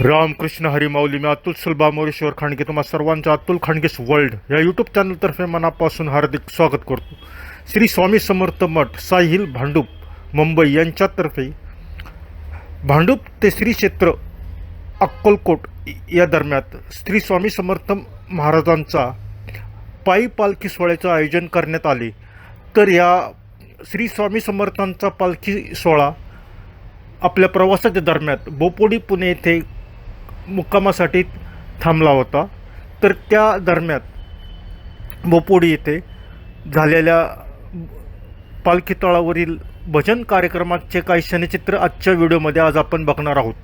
रामकृष्ण हरिमाऊली मी अतुल सुलभा मोरेश्वर खांडगे तुम्हा सर्वांचं अतुल खांडगेस वर्ल्ड या यूट्यूब चॅनलतर्फे मनापासून हार्दिक स्वागत करतो. श्री स्वामी समर्थ मठ साहिल भांडूप मुंबई यांच्यातर्फे भांडूप ते श्री क्षेत्र अक्कलकोट या दरम्यान श्री स्वामी समर्थ महाराजांचा पायी पालखी सोहळ्याचं आयोजन करण्यात आले. तर या श्री स्वामी समर्थांचा पालखी सोहळा आपल्या प्रवासाच्या दरम्यान बोपोडी पुणे येथे मुक्कामासाठी थांबला होता. तर त्या दरम्यान बोपोडी येथे झालेल्या पालखी तळावरील भजन कार्यक्रमाचे काही क्षणचित्र आजच्या व्हिडिओमध्ये आज आपण बघणार आहोत.